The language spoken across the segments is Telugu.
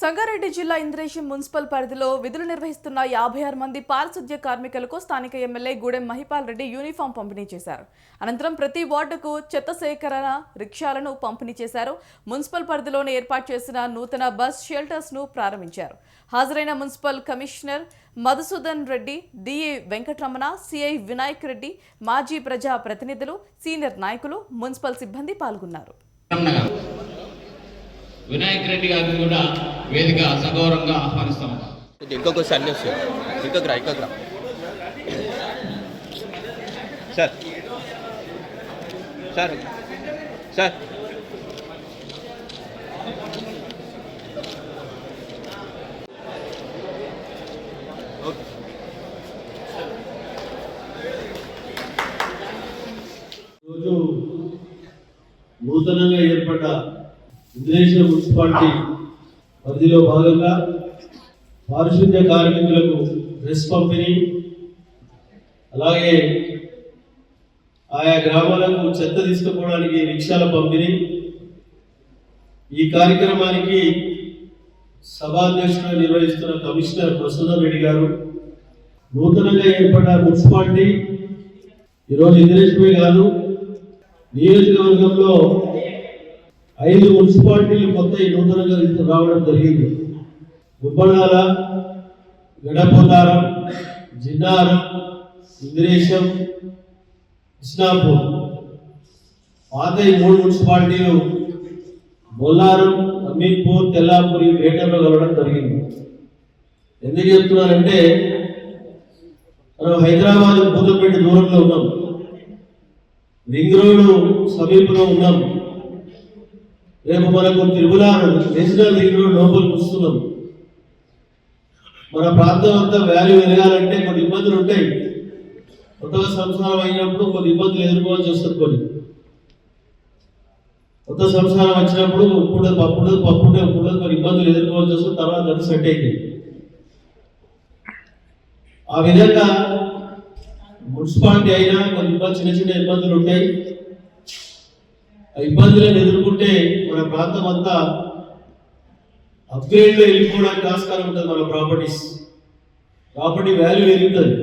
సంగారెడ్డి జిల్లా ఇంద్రేషి మున్సిపల్ పరిధిలో విధులు నిర్వహిస్తున్న యాభై ఆరు మంది పారిశుద్ధ్య కార్మికులకు స్థానిక ఎమ్మెల్యే గూడెం మహిపాల్ రెడ్డి యూనిఫామ్ పంపిణీ చేశారు. అనంతరం ప్రతి వార్డుకు చెత్త సేకరణ రిక్షాలను పంపిణీ చేశారు. మున్సిపల్ పరిధిలోనే ఏర్పాటు చేసిన నూతన బస్ షెల్టర్స్ను ప్రారంభించారు. హాజరైన municipal commissioner Madhusudan Reddy D A Venkataramana C I Vinayak Reddy మాజీ ప్రజా ప్రతినిధులు సీనియర్ నాయకులు మున్సిపల్ సిబ్బంది పాల్గొన్నారు. వినాయక్ రెడ్డి గారు కూడా వేదిక సగౌరవంగా ఆహ్వానిస్తాం. ఇంకొక సన్ని వస్తుంది ఇంకొక రా ఇంకొక రా. సార్. సార్. సార్. ఓకే రోజు నూతనంగా ఏర్పడ్డ ఇంద్రేశ్వర మున్సిపాలిటీ పరిధిలో భాగంగా పారిశుద్ధ్య కార్మికులకు డ్రెస్ పంపిణీ అలాగే ఆయా గ్రామాలకు చెత్త తీసుకుపోవడానికి రిక్షాల పంపిణీ. ఈ కార్యక్రమానికి సభాధ్యక్షుడు నిర్వహిస్తున్న కమిషనర్ ప్రసన్న రెడ్డి గారు నూతనంగా ఏర్పడ్డ మున్సిపాలిటీ ఈరోజు ఇంద్రేష్మే కాదు నియోజకవర్గంలో ఐదు మున్సిపాలిటీలు కొత్త నూతనంగా రావడం జరిగింది. గుబ్బడాల గడపదారం జిన్నారం ఇంద్రేశం కృష్ణాపూర్. పాత ఈ మూడు మున్సిపాలిటీలు బొల్లారం అమీర్పూర్ తెల్లాపూర్ ఈ గ్రేటర్లో కలవడం జరిగింది. ఎందుకు చెప్తున్నారంటే మనం హైదరాబాద్ భూతపేట దూరంలో ఉన్నాం. రింగ్ రోడ్ సమీపంలో ఉన్నాం. రేపు మనకు తిరుమల నేషనల్ రింగ్ రోడ్ పుస్తకం మన ప్రాంతం అంతా వాల్యూ ఎదగాలంటే కొన్ని ఇబ్బందులు ఉంటాయి. కొత్తగా సంసారం అయినప్పుడు కొన్ని ఇబ్బందులు ఎదుర్కోవాల్సి వస్తుంది కొన్ని. కొత్త సంసారం వచ్చినప్పుడు ఉప్పుడు పప్పుడు పప్పుడే ఉప్పుడు కొన్ని ఇబ్బందులు ఎదుర్కోవాల్సి వస్తుంది తర్వాత అది సెట్ అయింది ఆ విధంగా మున్సిపాలిటీ అయినా కొన్ని ఇబ్బంది చిన్న చిన్న ఇబ్బందులు ఉంటాయి. ఇబ్బందులను ఎదుర్కొంటే మన ప్రాంతం అంతా అప్గ్రేడ్లో వెళ్ళిపోవడానికి ఆస్కారం ఉంటుంది మన ప్రాపర్టీస్. ప్రాపర్టీ వాల్యూ పెరుగుతుంది.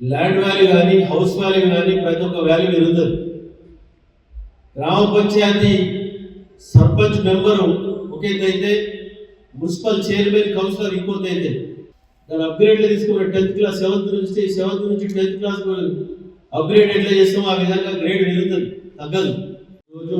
ల్యాండ్ వాల్యూ కానీ హౌస్ వాల్యూ కానీ ప్రతి ఒక్క వాల్యూ పెరుగుతుంది. గ్రామ పంచాయతీ సర్పంచ్ మెంబరు ఒకేదైతే మున్సిపల్ చైర్మన్ కౌన్సిలర్ ఇంకోదైతే దాని అప్గ్రేడ్ తీసుకున్న టెన్త్ క్లాస్ సెవెంత్ నుంచి సెవెంత్ నుంచి టెన్త్ క్లాస్ అప్గ్రేడ్ ఎట్లా చేస్తామో ఆ విధంగా గ్రేడ్ పెరుగుతుంది. తగ్గదు. రోజు